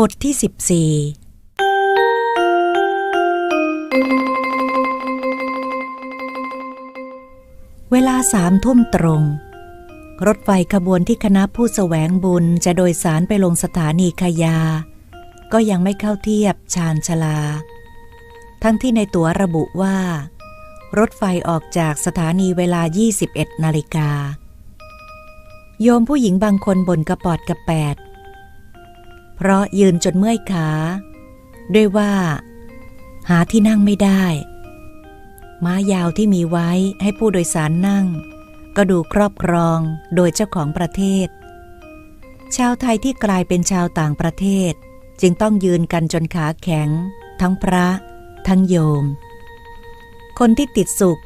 บทที่14เวลาสามทุ่มตรง รถไฟขบวนที่คณะผู้แสวงบุญจะโดยสารไปลงสถานีขยา ก็ยังไม่เข้าเทียบชานชลา ทั้งที่ในตั๋วระบุว่า รถไฟออกจากสถานีเวลา 21 นาฬิกา โยมผู้หญิงบางคนบ่นกระปอดกระแปด เพราะยืนจนเมื่อยขา ด้วยว่า หาที่นั่งไม่ได้ ม้ายาวที่มีไว้ให้ผู้โดยสารนั่ง ก็ดูครอบครองโดยเจ้าของประเทศ ชาวไทยที่กลายเป็นชาวต่างประเทศ จึงต้องยืนกันจนขาแข็ง ทั้งพระ ทั้งโยม คนที่ติดสุข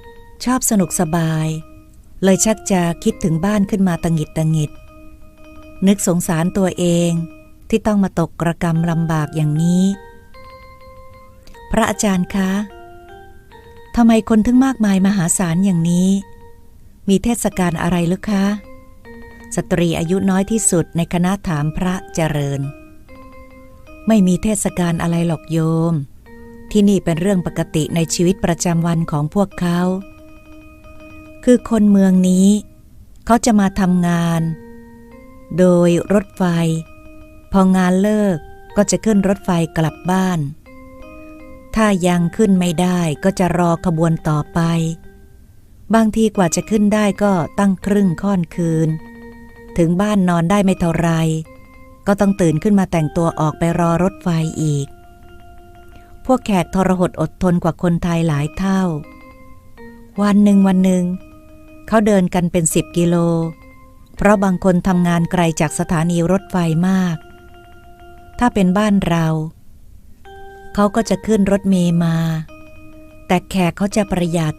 ชอบสนุกสบาย เลยชักจะคิดถึงบ้านขึ้นมาตังหิดตังหิด นึกสงสารตัวเอง ที่ต้องมาตกกระกรรมลำบากอย่างนี้ พระอาจารย์คะทำไมคนถึงมากมายมหาศาลอย่างนี้ มีเทศกาลอะไรหรือคะ สตรีอายุน้อยที่สุดในคณะถามพระเจริญ ไม่มีเทศกาลอะไรหรอกโยม ที่นี่เป็นเรื่องปกติในชีวิตประจำวันของพวกเขา คือคนเมืองนี้ เขาจะมาทำงาน โดยรถไฟ พองานเลิกก็จะขึ้นรถไฟกลับบ้าน ถ้ายังขึ้นไม่ได้ก็จะรอขบวนต่อไป บางทีกว่าจะขึ้นได้ก็ตั้งครึ่งค่อนคืน ถึงบ้านนอนได้ไม่เท่าไร ก็ต้องตื่นขึ้นมาแต่งตัวออกไปรอรถไฟอีก พวกแขกทรหดอดทนกว่าคนไทยหลายเท่า วันหนึ่งวันหนึ่งเขาเดินกันเป็นสิบกิโล เพราะบางคนทำงานไกลจากสถานีรถไฟมาก ถ้าเป็นบ้านเรา เขาก็จะขึ้นรถเมย์มา แต่แขกเขาจะประหยัด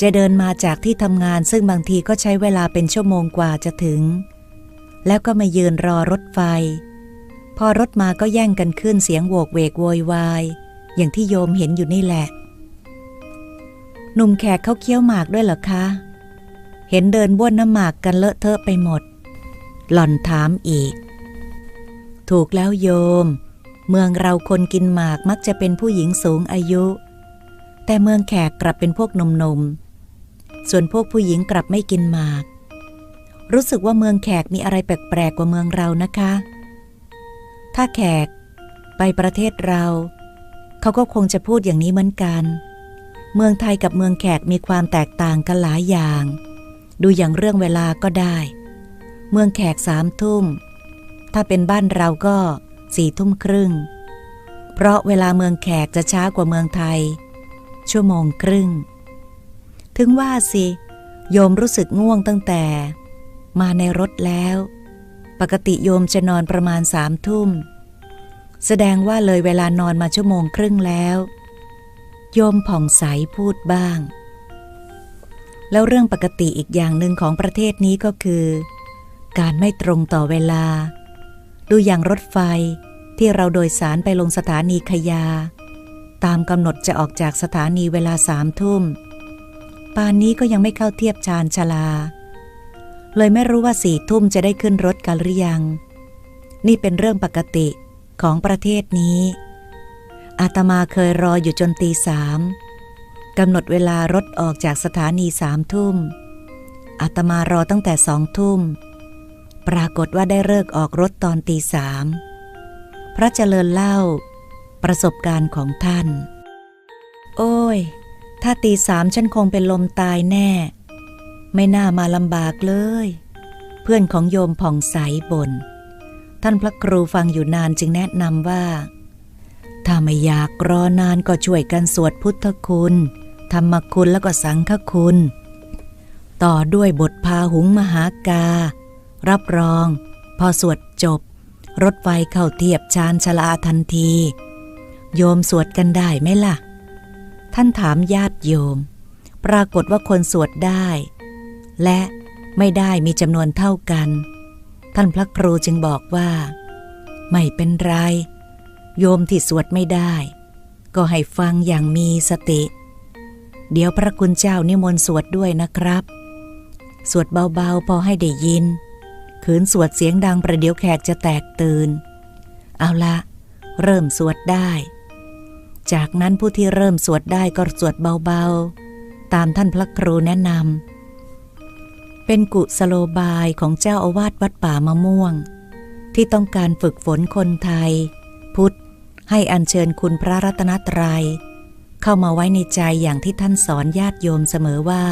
จะเดินมาจากที่ทำงานซึ่งบางทีก็ใช้เวลาเป็นชั่วโมงกว่าจะถึง แล้วก็มายืนรอรถไฟ พอรถมาก็แย่งกันขึ้นเสียงโวกเวกโวยวาย อย่างที่โยมเห็นอยู่นี่แหละ หนุ่มแขกเขาเคี้ยวหมากด้วยเหรอคะ เห็นเดินบ้วนน้ำหมากกันเลอะเทอะไปหมด หล่อนถามอีก ถูกแล้วโยม เมืองเราคนกินหมากมักจะเป็นผู้หญิงสูงอายุ แต่เมืองแขกกลับเป็นพวกนุ่มส่วนพวกผู้หญิงกลับไม่กินหมาก รู้สึกว่าเมืองแขกมีอะไรแปลกๆกว่าเมืองเรานะคะ ถ้าแขก ไปประเทศเรา เขาก็คงจะพูดอย่างนี้เหมือนกัน เมืองไทยกับเมืองแขกมีความแตกต่างกันหลายอย่าง ดูอย่างเรื่องเวลาก็ได้ เมืองแขกสามทุ่ม ถ้าเป็นบ้านเราก็สี่ทุ่มครึ่ง เพราะเวลาเมืองแขกจะช้ากว่าเมืองไทย ชั่วโมงครึ่ง ถึงว่าสิ โยมรู้สึกง่วงตั้งแต่ มาในรถแล้ว ปกติโยมจะนอนประมาณสามทุ่ม แสดงว่าเลยเวลานอนมาชั่วโมงครึ่งแล้ว โยมผ่องใสพูดบ้าง แล้วเรื่องปกติอีกอย่างหนึ่งของประเทศนี้ก็คือ การไม่ตรงต่อเวลา ดูอย่างรถไฟที่เราโดยสารไปลงสถานีขยา ตามกำหนดจะออกจากสถานีเวลาสามทุ่มป่านนี้ก็ยังไม่เข้าเทียบชานชลา เลยไม่รู้ว่าสี่ทุ่มจะได้ขึ้นรถกันหรือยัง นี่เป็นเรื่องปกติของประเทศนี้ อาตมาเคยรออยู่จนตีสามกำหนดเวลารถออกจากสถานีสามทุ่มอาตมารอตั้งแต่สองทุ่ม ปรากฏว่าได้เลิกออกรถตอนตีสามพระเจริญเล่า ประสบการณ์ของท่าน โอ้ย ถ้าตีสามฉันคงเป็นลมตายแน่ ไม่น่ามาลำบากเลย เพื่อนของโยมผ่องใสบน่นท่านพระครูฟังอยู่นานจึงแนะนำว่า ถ้าไม่อยากรอนานก็ช่วยกันสวดพุทธคุณธรรมคุณแล้วก็สังฆคุณ ต่อด้วยบทพาหุงมหากา รับรอง พอสวดจบ รถไฟเข้าเทียบชานชลาทันที โยมสวดกันได้ไหมล่ะ ท่านถามญาติโยม ปรากฏว่าคนสวดได้ และไม่ได้มีจำนวนเท่ากัน ท่านพระครูจึงบอกว่า ไม่เป็นไร โยมที่สวดไม่ได้ ก็ให้ฟังอย่างมีสติ เดี๋ยวพระคุณเจ้านิมนต์สวดด้วยนะครับ สวดเบาๆ พอให้ได้ยิน ขืนสวดเสียงดังประเดี๋ยวแขกจะแตกตื่น เอาละ เริ่มสวดได้ จากนั้นผู้ที่เริ่มสวดได้ก็สวดเบาๆ ตามท่านพระครูแนะนำ เป็นกุสโลบายของเจ้าอาวาสวัดป่ามะม่วง ที่ต้องการฝึกฝนคนไทย พุทธให้อัญเชิญคุณพระรัตนตรยัย เข้ามาไว้ในใจอย่างที่ท่านสอนญาติโยมเสมอว่า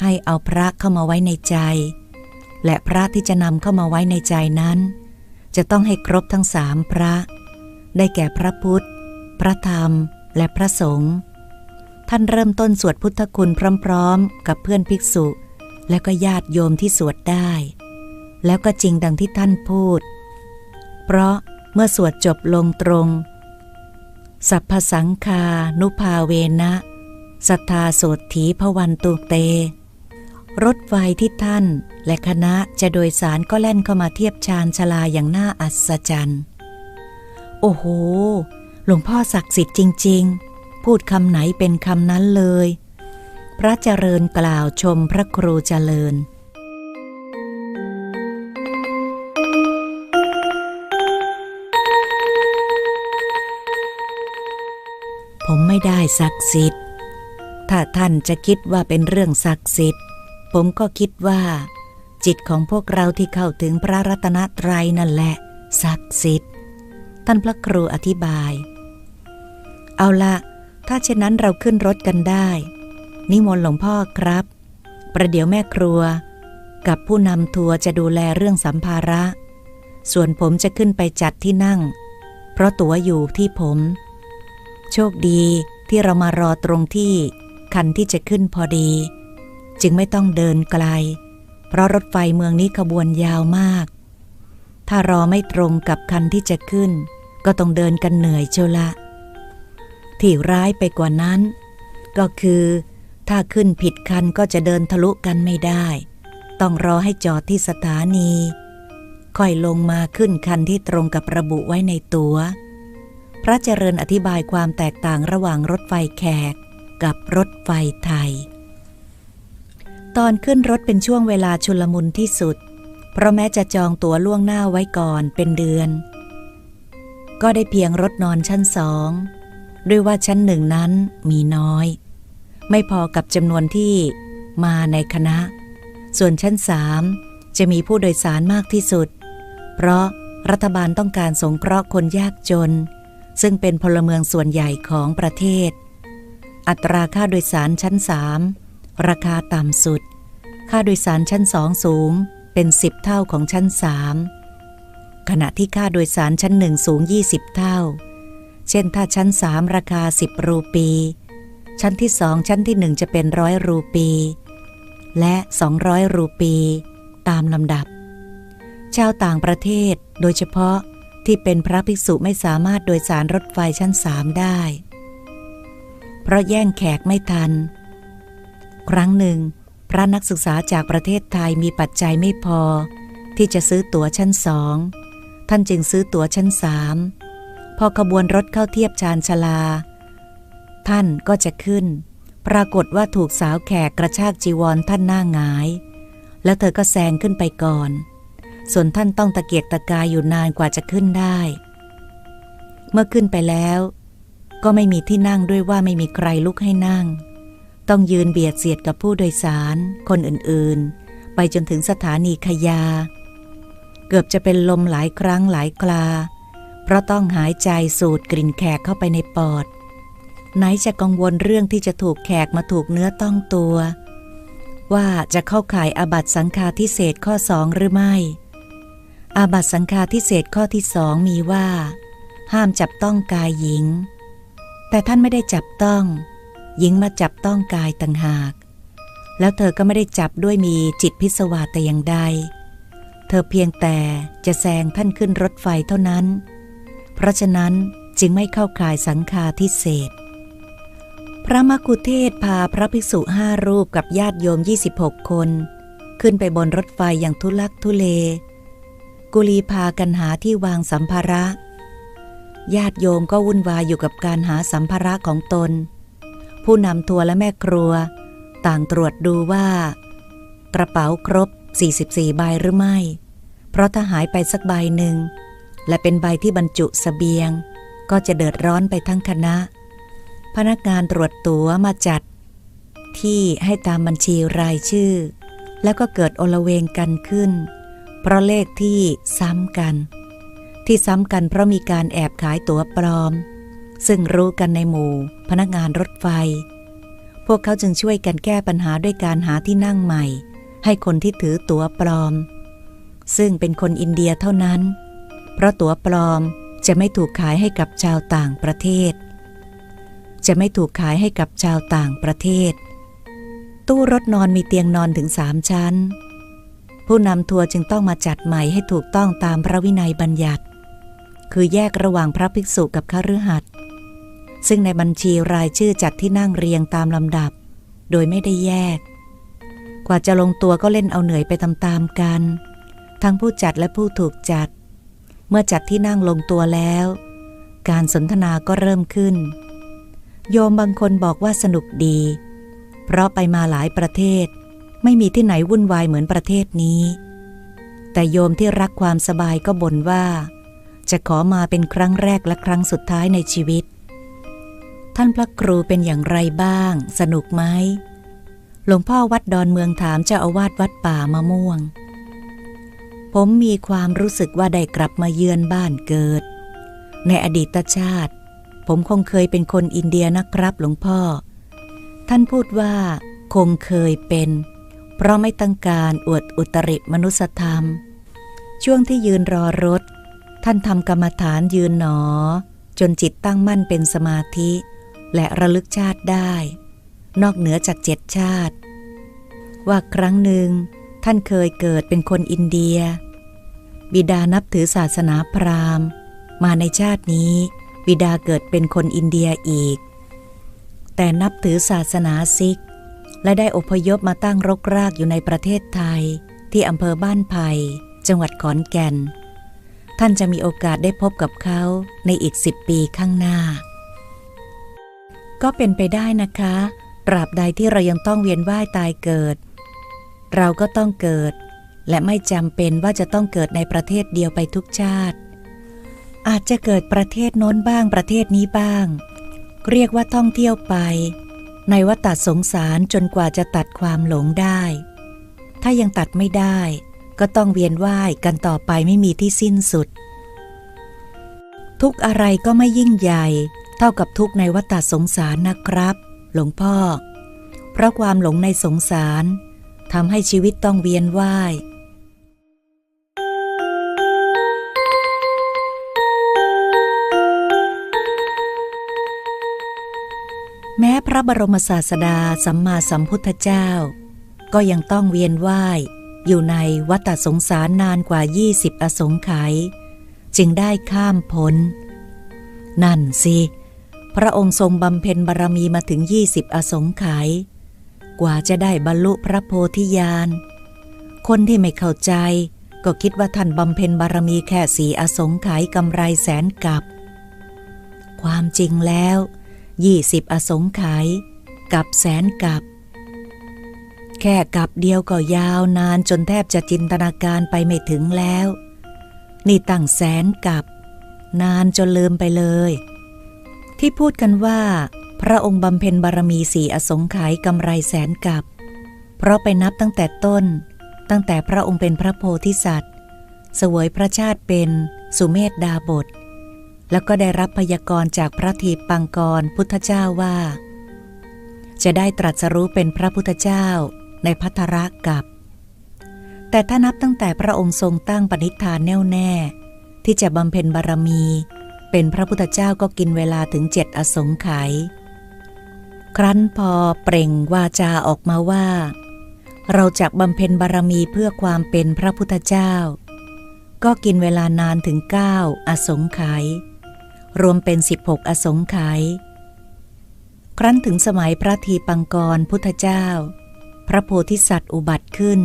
ให้เอาพระเข้ามาไว้ในใจ และพระที่จะนำเข้ามาไว้ในใจนั้น จะต้องให้ครบทั้งสามพระ ได้แก่พระพุทธ พระธรรม และพระสงฆ์ท่านเริ่มต้นสวดพุทธคุณพร้อม ๆ กับเพื่อนภิกษุ และก็ญาติโยมที่สวดได้ แล้วก็จริงดังที่ท่านพูด เพราะเมื่อสวดจบลงตรง สัพพสังคานุภาเวนะ สัทธาโสถีพวันตุเต รถไฟที่ท่าน และคณะจะโดยสารก็แล่นเข้ามาเทียบชานชลาอย่างน่าอัศจรรย์ โอ้โห หลวงพ่อศักดิ์สิทธิ์จริง ๆ พูดคำไหนเป็นคำนั้นเลย พระเจริญกล่าวชมพระครูเจริญผมไม่ได้ศักดิ์สิทธิ์ ถ้าท่านจะคิดว่าเป็นเรื่องศักดิ์สิทธิ์ ผมก็คิดว่า จิตของพวกเราที่เข้าถึงพระรัตนตรัยนั่นแหละศักดิ์สิทธิ์ท่านพระครูอธิบาย เอาละถ้าเช่นนั้นเราขึ้นรถกันได้ นิมนต์หลวงพ่อครับ ประเดี๋ยวแม่ครัว กับผู้นำทัวร์จะดูแลเรื่องสัมภาระ ส่วนผมจะขึ้นไปจัดที่นั่ง เพราะตั๋วอยู่ที่ผม โชคดีที่เรามารอตรงที่คันที่จะขึ้นพอดี จึงไม่ต้องเดินไกล เพราะรถไฟเมืองนี้ขบวนยาวมาก ถ้ารอไม่ตรงกับคันที่จะขึ้น ก็ต้องเดินกันเหนื่อยเชียวละ ที่ร้ายไปกว่านั้น ก็คือถ้าขึ้นผิดคันก็จะเดินทะลุกันไม่ได้ ต้องรอให้จอดที่สถานี ค่อยลงมาขึ้นคันที่ตรงกับระบุไว้ในตัว๋ว พระเจริญอธิบายความแตกต่างระหว่างรถไฟแขกกับรถไฟไทย ตอนขึ้นรถเป็นช่วงเวลาชุลมุนที่สุด เพราะแม้จะจองตั๋วล่วงหน้าไว้ก่อนเป็นเดือน ก็ได้เพียงรถนอนชั้นสองด้วยว่าชั้นหนึ่งนั้นมีน้อย ไม่พอกับจำนวนที่มาในคณะ ส่วนชั้นสามจะมีผู้โดยสารมากที่สุด เพราะรัฐบาลต้องการสงเคราะห์คนยากจน ซึ่งเป็นพลเมืองส่วนใหญ่ของประเทศ อัตราค่าโดยสารชั้นสาม ราคาต่ำสุด ค่าโดยสารชั้นสองสูงเป็นสิบเท่าของชั้นสามขณะที่ค่าโดยสารชั้นหนึ่งสูง 20 เท่า เช่นถ้าชั้นสามราคา 10 รูปี ชั้นที่สองชั้นที่หนึ่งจะเป็นร้อยรูปี และ 200 รูปี ตามลำดับ ชาวต่างประเทศโดยเฉพาะที่เป็นพระภิกษุไม่สามารถโดยสารรถไฟชั้นสามได้ เพราะแย่งแขกไม่ทัน ครั้งหนึ่ง พระนักศึกษาจากประเทศไทยมีปัจจัยไม่พอ ที่จะซื้อตั๋วชั้นสอง ท่านจึงซื้อตั๋วชั้นสามพอขบวนรถเข้าเทียบชานชลา ท่านก็จะขึ้น ปรากฏว่าถูกสาวแขกกระชากจีวรท่านหน้าหงาย แล้วเธอก็แซงขึ้นไปก่อน ส่วนท่านต้องตะเกียกตะกายอยู่นานกว่าจะขึ้นได้ เมื่อขึ้นไปแล้ว ก็ไม่มีที่นั่งด้วยว่าไม่มีใครลุกให้นั่ง ต้องยืนเบียดเสียดกับผู้โดยสาร คนอื่นๆ ไปจนถึงสถานีขยา เกือบจะเป็นลมหลายครั้งหลายคลา เพราะต้องหายใจสูดกลิ่นแขกเข้าไปในปอด ไหนจะกังวลเรื่องที่จะถูกแขกมาถูกเนื้อต้องตัว ว่าจะเข้าข่ายอาบัตสังฆาทิเศษข้อสองหรือไม่ อาบัตสังฆาทิเศษข้อที่สองมีว่า ห้ามจับต้องกายหญิง แต่ท่านไม่ได้จับต้อง หญิงมาจับต้องกายต่างหาก แล้วเธอก็ไม่ได้จับด้วยมีจิตพิศวาแต่อย่างใด เธอเพียงแต่จะแซงท่านขึ้นรถไฟเท่านั้น เพราะฉะนั้นจึงไม่เข้าข่ายสังฆาทิเศษ พระมกุเทศพาพระภิกษุห้ารูปกับญาติโยม 26 คน ขึ้นไปบนรถไฟอย่างทุลักทุเล กุลีพากันหาที่วางสัมภาระ ญาติโยมก็วุ่นวายอยู่กับการหาสัมภาระของตน ผู้นำทัวร์และแม่ครัว ต่างตรวจดูว่า กระเป๋าครบ 44 ใบหรือไม่ เพราะถ้าหายไปสักใบหนึ่ง และเป็นใบที่บรรจุสเสบียง ก็จะเดือดร้อนไปทั้งคณะ พนักงานตรวจตั๋วมาจัด ที่ให้ตามบัญชีรายชื่อ แล้วก็เกิดโอลเวงกันขึ้น เพราะเลขที่ซ้ำกัน ที่ซ้ำกันเพราะมีการแอบขายตั๋วปลอม ซึ่งรู้กันในหมู่ พนักงานรถไฟ พวกเขาจึงช่วยกันแก้ปัญหาด้วยการหาที่นั่งใหม่ ให้คนที่ถือตั๋วปลอม ซึ่งเป็นคนอินเดียเท่านั้น เพราะตั๋วปลอมจะไม่ถูกขายให้กับชาวต่างประเทศ จะไม่ถูกขายให้กับชาวต่างประเทศ ตู้รถนอนมีเตียงนอนถึงสามชั้น ผู้นำทัวร์จึงต้องมาจัดใหม่ให้ถูกต้องตามพระวินัยบัญญัติ คือแยกระหว่างพระภิกษุกับข้ารือหัด ซึ่งในบัญชีรายชื่อจัดที่นั่งเรียงตามลำดับ โดยไม่ได้แยก กว่าจะลงตัวก็เล่นเอาเหนื่อยไปตามๆกัน ทั้งผู้จัดและผู้ถูกจัด เมื่อจัดที่นั่งลงตัวแล้ว การสนทนาก็เริ่มขึ้น โยมบางคนบอกว่าสนุกดี เพราะไปมาหลายประเทศ ไม่มีที่ไหนวุ่นวายเหมือนประเทศนี้ แต่โยมที่รักความสบายก็บ่นว่า จะขอมาเป็นครั้งแรกและครั้งสุดท้ายในชีวิต ท่านพระครูเป็นอย่างไรบ้าง สนุกไหมหลวงพ่อวัดดอนเมืองถามเจ้าอาวาสวัดป่ามะม่วง ผมมีความรู้สึกว่าได้กลับมาเยือนบ้านเกิด ในอดีตชาติ ผมคงเคยเป็นคนอินเดียนะครับหลวงพ่อ ท่านพูดว่า คงเคยเป็น เพราะไม่ต้องการอวดอุตริมนุสธรรม ช่วงที่ยืนรอรถ ท่านทำกรรมฐานยืนหนอ จนจิตตั้งมั่นเป็นสมาธิ และระลึกชาติได้ นอกเหนือจากเจ็ดชาติ ว่าครั้งหนึ่งท่านเคยเกิดเป็นคนอินเดีย บิดานับถือศาสนาพราหมณ์ มาในชาตินี้ บิดาเกิดเป็นคนอินเดียอีก แต่นับถือศาสนาซิก และได้อพยพมาตั้งรกรากอยู่ในประเทศไทย ที่อำเภอบ้านไผ่จังหวัดขอนแก่น ท่านจะมีโอกาสได้พบกับเขาในอีกสิบปีข้างหน้า ก็เป็นไปได้นะคะตราบใดที่เรายังต้องเวียนว่ายตายเกิด เราก็ต้องเกิด และไม่จำเป็นว่าจะต้องเกิดในประเทศเดียวไปทุกชาติ อาจจะเกิดประเทศโน้นบ้างประเทศนี้บ้าง เรียกว่าท่องเที่ยวไป ในวัฏสงสารจนกว่าจะตัดความหลงได้ ถ้ายังตัดไม่ได้ ก็ต้องเวียนว่ายกันต่อไปไม่มีที่สิ้นสุด ทุกอะไรก็ไม่ยิ่งใหญ่ เท่ากับทุกในวัฏสงสารนะครับ หลวงพ่อ เพราะความหลงในสงสารทำให้ชีวิตต้องเวียนว่ายแม้พระบรมศาสดาสัมมาสัมพุทธเจ้า ก็ยังต้องเวียนว่ายอยู่ในวัฏสงสารนานกว่า 20 อสงไขยจึงได้ข้ามพ้น นั่นสิ พระองค์ทรงบำเพ็ญบารมีมาถึง20อสงไขยกว่าจะได้บรรลุพระโพธิญาณ คนที่ไม่เข้าใจ ก็คิดว่าท่านบำเพ็ญบารมีแค่สีอสงไขยกำไรแสนกับ ความจริงแล้วยี่สิบอสงไขยกับแสนกับ แค่กับเดียวก็ยาวนานจนแทบจะจินตนาการไปไม่ถึงแล้ว นี่ตั้งแสนกับ นานจนลืมไปเลย ที่พูดกันว่า พระองค์บำเพ็ญบารมีสี่อสงไขยกำไรแสนกับ เพราะไปนับตั้งแต่ต้น ตั้งแต่พระองค์เป็นพระโพธิสัตว์ เสวยพระชาติเป็นสุเมธดาบท แล้วก็ได้รับพยากรณ์จากพระทีปังกรพุทธเจ้าว่า จะได้ตรัสรู้เป็นพระพุทธเจ้าในพัทระกับ แต่ถ้านับตั้งแต่พระองค์ทรงตั้งปณิธานแน่วแน่ ที่จะบำเพ็ญบารมี เป็นพระพุทธเจ้าก็กินเวลาถึงเจ็ดอสงไขยครั้นพอเปล่งวาจาออกมาว่า เราจะบำเพ็ญบารมีเพื่อความเป็นพระพุทธเจ้า ก็กินเวลานานถึงเก้าอสงไขยรวมเป็น 16 อสงไขยครั้นถึงสมัยพระทีปังกรพุทธเจ้า พระโพธิสัตว์อุบัติขึ้น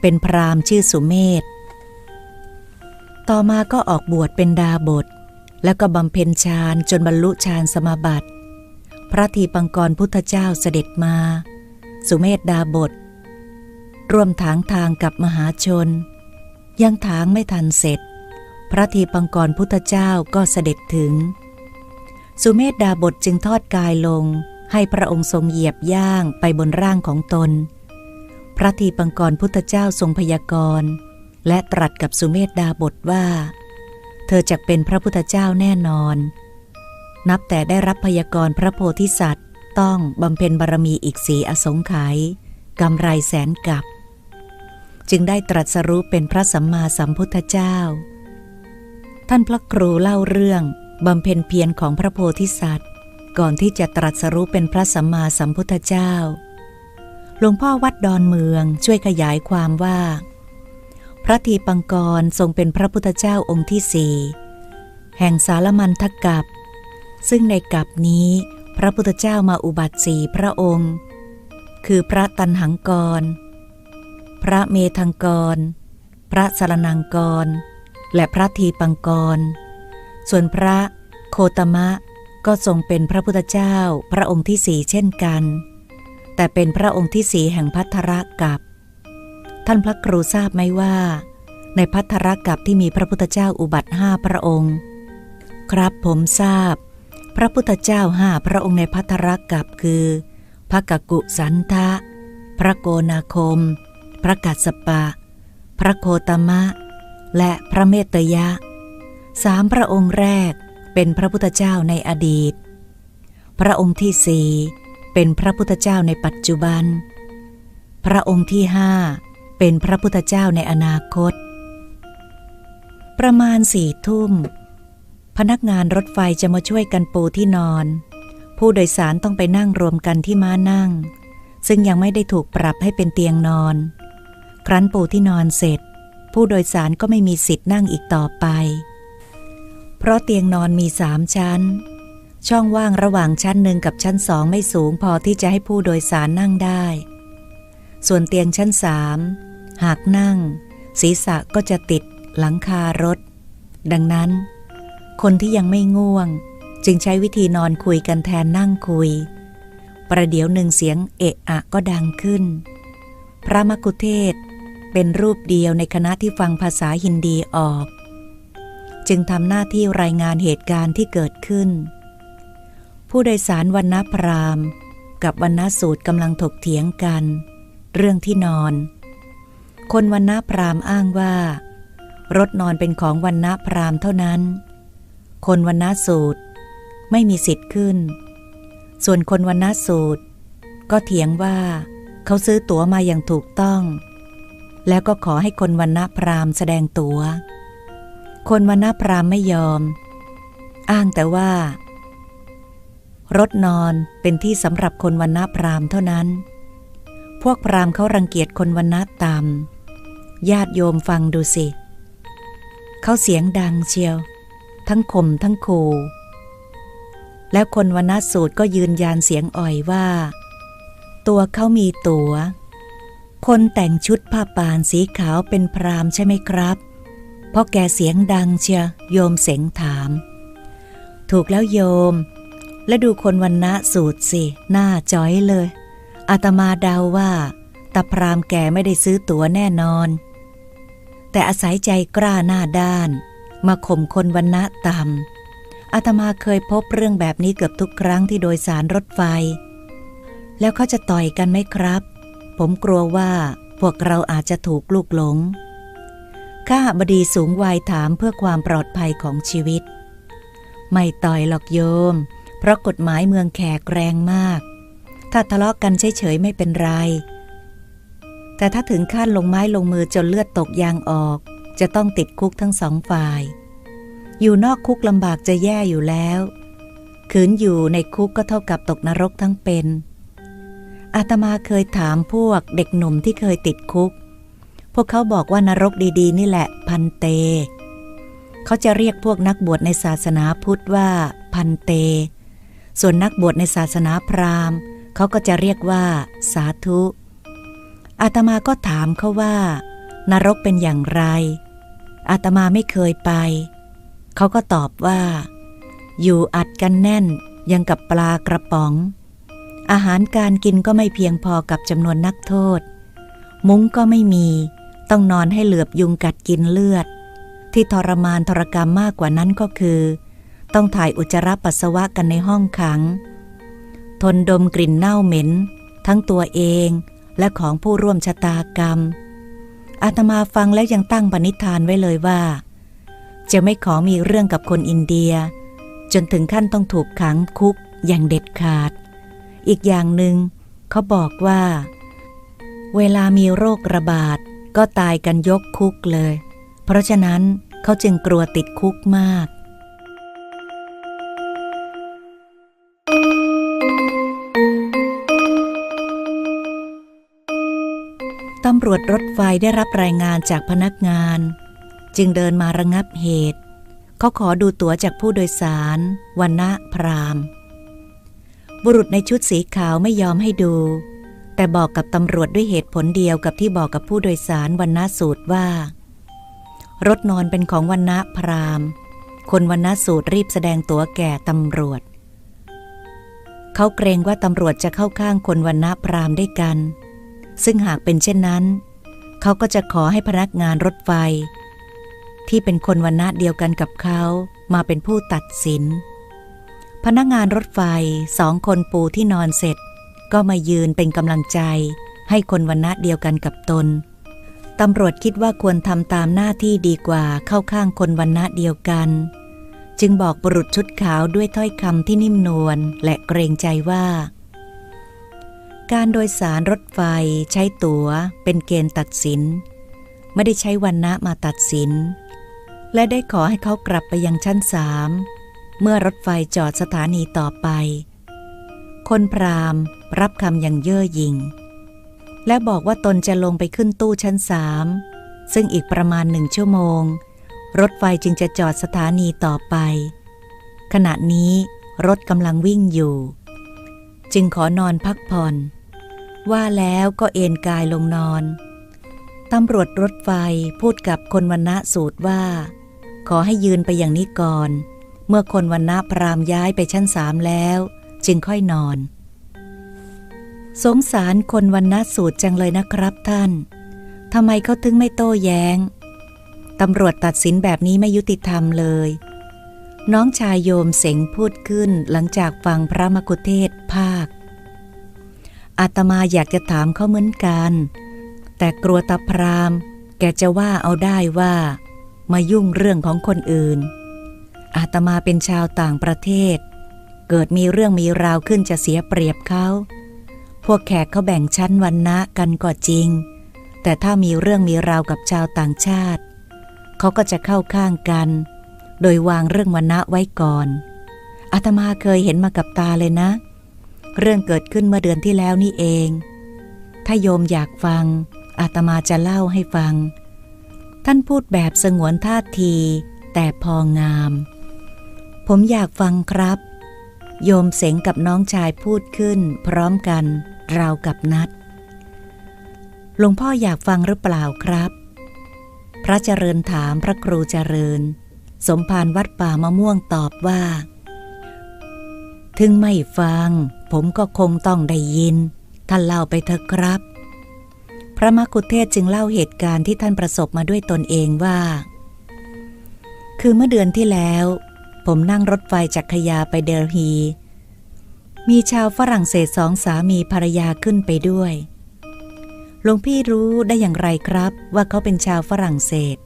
เป็นพรามชื่อสุเมธต่อมาก็ออกบวชเป็นดาบท แล้วก็บำเพ็ญฌานจนบรรลุฌานสมาบัติ พระทีปังกรพุทธเจ้าเสด็จมา สุเมธดาบท ร่วมถางทางกับมหาชน ยังถางไม่ทันเสร็จ พระทีปังกรพุทธเจ้าก็เสด็จถึง สุเมธดาบทจึงทอดกายลงให้พระองค์ทรงเหยียบย่างไปบนร่างของตน พระทีปังกรพุทธเจ้าทรงพยากรณ์และตรัสกับสุเมธดาบทว่า เธอจะเป็นพระพุทธเจ้าแน่นอน นับแต่ได้รับพยากรณ์พระโพธิสัตว์ ต้องบำเพ็ญบารมีอีกสีอสงไขยกำไรแสนกับ จึงได้ตรัสรู้เป็นพระสัมมาสัมพุทธเจ้า ท่านพระครูเล่าเรื่องบำเพ็ญเพียรของพระโพธิสัตว์ ก่อนที่จะตรัสรู้เป็นพระสัมมาสัมพุทธเจ้าหลวงพ่อวัดดอนเมืองช่วยขยายความว่า พระทีปังกรทรงเป็นพระพุทธเจ้าองค์ที่สี่แห่งสารมันทกับ ซึ่งในกับนี้พระพุทธเจ้ามาอุบัติสีพระองค์ คือพระตันหังกร พระเมธังกร พระสารนังกร และพระทีปังกร ส่วนพระโคตมะก็ทรงเป็นพระพุทธเจ้าพระองค์ที่สี่เช่นกัน แต่เป็นพระองค์ที่สี่แห่งพัทธรกับ ท่านพระครูทราบไหมว่า ในพัทธรกับที่มีพระพุทธเจ้าอุบัติห้าพระองค์ ครับผมทราบ พระพุทธเจ้าห้าพระองค์ในพัทธรกับคือพระกกุสันทะ พระโกนาคม พระกัสสปะ พระโคตมะ และพระเมตยะสามพระองค์แรกเป็นพระพุทธเจ้าในอดีต พระองค์ที่สี่เป็นพระพุทธเจ้าในปัจจุบัน พระองค์ที่ห้า เป็นพระพุทธเจ้าในอนาคต ประมาณสี่ทุ่ม พนักงานรถไฟจะมาช่วยกันปูที่นอน ผู้โดยสารต้องไปนั่งรวมกันที่ม้านั่ง ซึ่งยังไม่ได้ถูกปรับให้เป็นเตียงนอน ครั้นปูที่นอนเสร็จ ผู้โดยสารก็ไม่มีสิทธิ์นั่งอีกต่อไป เพราะเตียงนอนมีสามชั้น ช่องว่างระหว่างชั้นหนึ่งกับชั้นสองไม่สูงพอที่จะให้ผู้โดยสารนั่งได้ส่วนเตียงชั้นสาม หากนั่ง ศีรษะก็จะติดหลังคารถ ดังนั้น คนที่ยังไม่ง่วง จึงใช้วิธีนอนคุยกันแทนนั่งคุย ประเดี๋ยวหนึ่งเสียงเอะอะก็ดังขึ้น พระมกุเทศเป็นรูปเดียวในคณะที่ฟังภาษาฮินดีออก จึงทำหน้าที่รายงานเหตุการณ์ที่เกิดขึ้น ผู้โดยสารวันณพรามกับวันณสูตรกำลังถกเถียงกัน เรื่องที่นอน คนวันณพรามอ้างว่า รถนอนเป็นของวันณพรามเท่านั้น คนวันณสูตรไม่มีสิทธิ์ขึ้น ส่วนคนวันณสูตรก็เถียงว่า เขาซื้อตั๋วมาอย่างถูกต้อง แล้วก็ขอให้คนวันณพรามแสดงตัว๋ว คนวันณพรามไม่ยอม อ้างแต่ว่า รถนอนเป็นที่สำหรับคนวันณพรามเท่านั้นพวกพรามเขารังเกียจคนวันณะต่ำ ญาติโยมฟังดูสิ เขาเสียงดังเชียว ทั้งข่มทั้งคูแล้วคนวันณะสูตรก็ยืนยันเสียงอ่อยว่า ตัวเขามีตัวคนแต่งชุดผ้าป่านสีขาวเป็นพรามใช่ไหมครับ เพราะแกเสียงดังเชียโยมเสงถาม ถูกแล้วโยม และดูคนวันณะสูตรสิ หน้าจ้อยเลย อาตมาเดาว่าตาพรามแกไม่ได้ซื้อตั๋วแน่นอน แต่อาศัยใจกล้าหน้าด้าน มาข่มคนวันณะต่ำอาตมาเคยพบเรื่องแบบนี้เกือบทุกครั้งที่โดยสารรถไฟ แล้วเขาจะต่อยกันไหมครับ ผมกลัวว่าพวกเราอาจจะถูกลูกหลง ข้าบดีสูงวัยถามเพื่อความปลอดภัยของชีวิต ไม่ต่อยหรอกโยม เพราะกฎหมายเมืองแขกแรงมาก ถ้าทะเลาะกกันเฉยๆไม่เป็นไร แต่ถ้าถึงขั้นลงไม้ลงมือจนเลือดตกยางออก จะต้องติดคุกทั้งสองฝ่าย อยู่นอกคุกลำบากจะแย่อยู่แล้วขืนอยู่ในคุกก็เท่ากับตกนรกทั้งเป็น อาตมาเคยถามพวกเด็กหนุ่มที่เคยติดคุก พวกเขาบอกว่านรกดีๆ นี่แหละ พันเต เขาจะเรียกพวกนักบวชในศาสนาพุทธว่า พันเต ส่วนนักบวชในศาสนาพราหมณ์เขาก็จะเรียกว่า สาธุ อาตมาก็ถามเขาว่า นรกเป็นอย่างไร อาตมาไม่เคยไป เขาก็ตอบว่า อยู่อัดกันแน่นยังกับปลากระป๋อง อาหารการกินก็ไม่เพียงพอกับจำนวนนักโทษ มุ้งก็ไม่มี ต้องนอนให้เหลือบยุงกัดกินเลือด ที่ทรมานทรกรรมมากกว่านั้นก็คือ ต้องถ่ายอุจจาระปัสสาวะกันในห้องขัง ทนดมกลิ่นเน่าเหม็น ทั้งตัวเอง และของผู้ร่วมชะตากรรม อาตมาฟังแล้วยังตั้งปณิธานไว้เลยว่า จะไม่ขอมีเรื่องกับคนอินเดีย จนถึงขั้นต้องถูกขังคุกอย่างเด็ดขาด อีกอย่างหนึง่งเขาบอกว่า เวลามีโรคระบาดก็ตายกันยกคุกเลย เพราะฉะนั้นเขาจึงกลัวติดคุกมากำรวจรถไฟได้รับรายงานจากพนักงาน จึงเดินมาระงับเหตุ เขาขอดูตั๋วจากผู้โดยสารวันณะพราม บุรุษในชุดสีขาวไม่ยอมให้ดู แต่บอกกับตำรวจด้วยเหตุผลเดียวกับที่บอกกับผู้โดยสารวันณะสูตรว่า รถนอนเป็นของวันณะพราม คนวันณะสูตรรีบแสดงตั๋วแก่ตำรวจ เขาเกรงว่าตำรวจจะเข้าข้างคนวันณะพรามด้กัน ซึ่งหากเป็นเช่นนั้น เขาก็จะขอให้พนักงานรถไฟ ที่เป็นคนวันณะเดียวกันกับเขามาเป็นผู้ตัดสิน พนักงานรถไฟสองคนปูที่นอนเสร็จ ก็มายืนเป็นกำลังใจ ให้คนวันณะเดียวกันกับตนตำรวจคิดว่าควรทำตามหน้าที่ดีกว่าเข้าข้างคนวันณะเดียวกัน จึงบอกบุรุษชุดขาวด้วยถ้อยคำที่นิ่มนวลและเกรงใจว่า การโดยสารรถไฟใช้ตั๋วเป็นเกณฑ์ตัดสิน ไม่ได้ใช้วันณะมาตัดสิน และได้ขอให้เขากลับไปยังชั้นสามเมื่อรถไฟจอดสถานีต่อไป คนพรามรับคำอย่างเย่อหยิ่ง และบอกว่าตนจะลงไปขึ้นตู้ชั้นสามซึ่งอีกประมาณหนึ่งชั่วโมง รถไฟจึงจะจอดสถานีต่อไป ขณะนี้รถกำลังวิ่งอยู่ จึงขอนอนพักผ่อน ว่าแล้วก็เอนกายลงนอน ตำรวจรถไฟพูดกับคนวันณะสูตรว่า ขอให้ยืนไปอย่างนี้ก่อน เมื่อคนวันณะพรามย้ายไปชั้นสามแล้ว จึงค่อยนอน สงสารคนวันณะสูตรจังเลยนะครับท่านทำไมเขาถึงไม่โต้แย้งตำรวจตัดสินแบบนี้ไม่ยุติธรรมเลย น้องชายโยมเสงพูดขึ้นหลังจากฟังพระมกุเทศภาค อาตมาอยากจะถามเขาเหมือนกัน แต่กลัวตาพรามแกจะว่าเอาได้ว่า มายุ่งเรื่องของคนอื่น อาตมาเป็นชาวต่างประเทศ เกิดมีเรื่องมีราวขึ้นจะเสียเปรียบเขาพวกแขกเขาแบ่งชั้นวันนะกันก็จริง แต่ถ้ามีเรื่องมีราวกับชาวต่างชาติ เขาก็จะเข้าข้างกัน โดยวางเรื่องวันนะไว้ก่อนอาตมาเคยเห็นมากับตาเลยนะเเรื่องเกิดขึ้นเมื่อเดือนที่แล้วนี่เอง ถ้าโยมอยากฟัง อาตมาจะเล่าให้ฟัง ท่านพูดแบบสงวนท่าที แต่พองาม ผมอยากฟังครับ โยมเสงกับน้องชายพูดขึ้น พร้อมกัน ราวกับนัด หลวงพ่ออยากฟังหรือเปล่าครับ พระเจริญถามพระครูเจริญ สมภารวัดป่ามะม่วงตอบว่า ถึงไม่ฟัง ผมก็คงต้องได้ยิน ท่านเล่าไปเถอะครับ พระมกุเทศจึงเล่าเหตุการณ์ที่ท่านประสบมาด้วยตนเองว่า คือเมื่อเดือนที่แล้ว ผมนั่งรถไฟจากขยาไปเดลฮี มีชาวฝรั่งเศสสองสามีภรรยาขึ้นไปด้วยหลวงพี่รู้ได้อย่างไรครับว่าเขาเป็นชาวฝรั่งเศส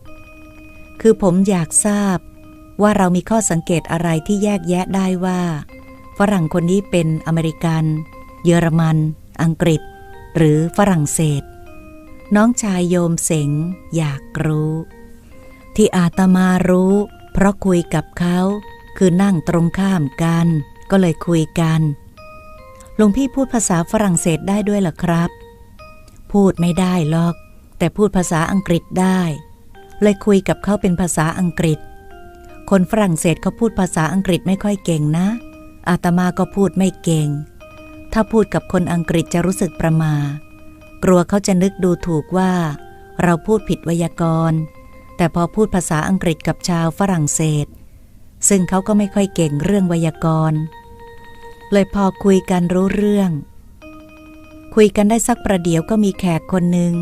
คือผมอยากทราบว่าเรามีข้อสังเกตอะไรที่แยกแยะได้ว่า ฝรั่งคนนี้เป็นอเมริกัน เยอรมัน อังกฤษ หรือฝรั่งเศส น้องชายโยมเสงอยากรู้ ที่อาตมารู้ เพราะคุยกับเขาคือนั่งตรงข้ามกัน ก็เลยคุยกันหลวงพี่พูดภาษาฝรั่งเศสได้ด้วยหรอครับ พูดไม่ได้หรอก แต่พูดภาษาอังกฤษได้ เลยคุยกับเขาเป็นภาษาอังกฤษ คนฝรั่งเศสเขาพูดภาษาอังกฤษไม่ค่อยเก่งนะ อาตมาก็พูดไม่เก่ง ถ้าพูดกับคนอังกฤษจะรู้สึกประมา กลัวเขาจะนึกดูถูกว่า เราพูดผิดไวยากรณ์ แต่พอพูดภาษาอังกฤษกับชาวฝรั่งเศส ซึ่งเขาก็ไม่ค่อยเก่งเรื่องไวยากรณ์ เลยพอคุยกันรู้เรื่อง คุยกันได้สักประเดี๋ยวก็มีแขกคนหนึ่ง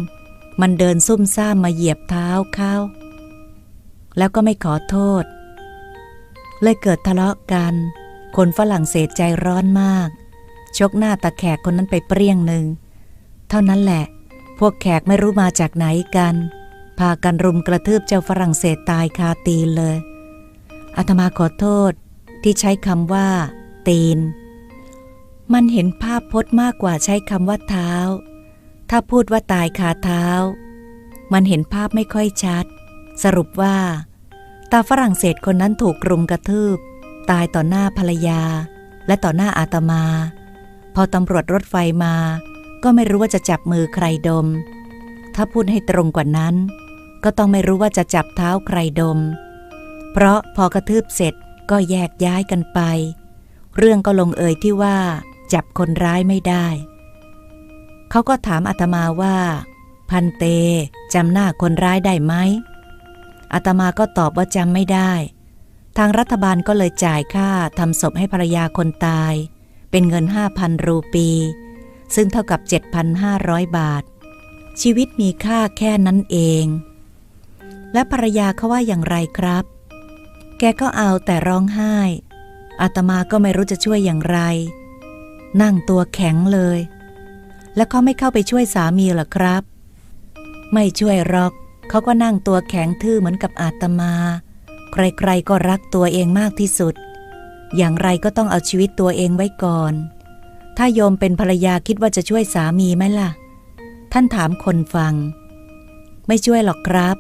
มันเดินซุ่มซ่ามมาเหยียบเท้าเขาแล้วก็ไม่ขอโทษ เลยเกิดทะเลาะกัน คนฝรั่งเศสใจร้อนมาก ชกหน้าตาแขกคนนั้นไปเปรี้ยงหนึ่ง เท่านั้นแหละ พวกแขกไม่รู้มาจากไหนกัน พากันรุมกระทืบเจ้าฝรั่งเศสตายคาตีนเลย อาตมาขอโทษที่ใช้คำว่า ตีน มันเห็นภาพพจน์มากกว่าใช้คำว่าเท้า ถ้าพูดว่าตายคาเท้า มันเห็นภาพไม่ค่อยชัด สรุปว่า ตาฝรั่งเศสคนนั้นถูกรุมกระทืบ ตายต่อหน้าภรรยา และต่อหน้าอาตมา พอตำรวจรถไฟมา ก็ไม่รู้ว่าจะจับมือใครดม ถ้าพูดให้ตรงกว่านั้น ก็ต้องไม่รู้ว่าจะจับเท้าใครดม เพราะพอกระทืบเสร็จก็แยกย้ายกันไป เรื่องก็ลงเอยที่ว่า จับคนร้ายไม่ได้ เขาก็ถามอาตมาว่า พันเตจำหน้าคนร้ายได้ไหมอาตมาก็ตอบว่าจำไม่ได้ ทางรัฐบาลก็เลยจ่ายค่าทำศพให้ภรรยาคนตาย เป็นเงิน 5,000 รูปี ซึ่งเท่ากับ 7,500 บาท ชีวิตมีค่าแค่นั้นเอง และภรรยาเขาว่าอย่างไรครับ แกก็เอาแต่ร้องไห้ อาตมาก็ไม่รู้จะช่วยอย่างไร นั่งตัวแข็งเลย แล้วเขาไม่เข้าไปช่วยสามีหรอครับ ไม่ช่วยหรอกเขาก็นั่งตัวแข็งทื่อเหมือนกับอาตมา ใครๆก็รักตัวเองมากที่สุด อย่างไรก็ต้องเอาชีวิตตัวเองไว้ก่อน ถ้าโยมเป็นภรรยาคิดว่าจะช่วยสามีไหมล่ะ ท่านถามคนฟัง ไม่ช่วยหรอกครับ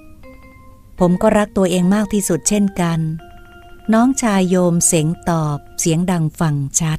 ผมก็รักตัวเองมากที่สุดเช่นกัน น้องชายโยมเสียงตอบเสียงดังฟังชัด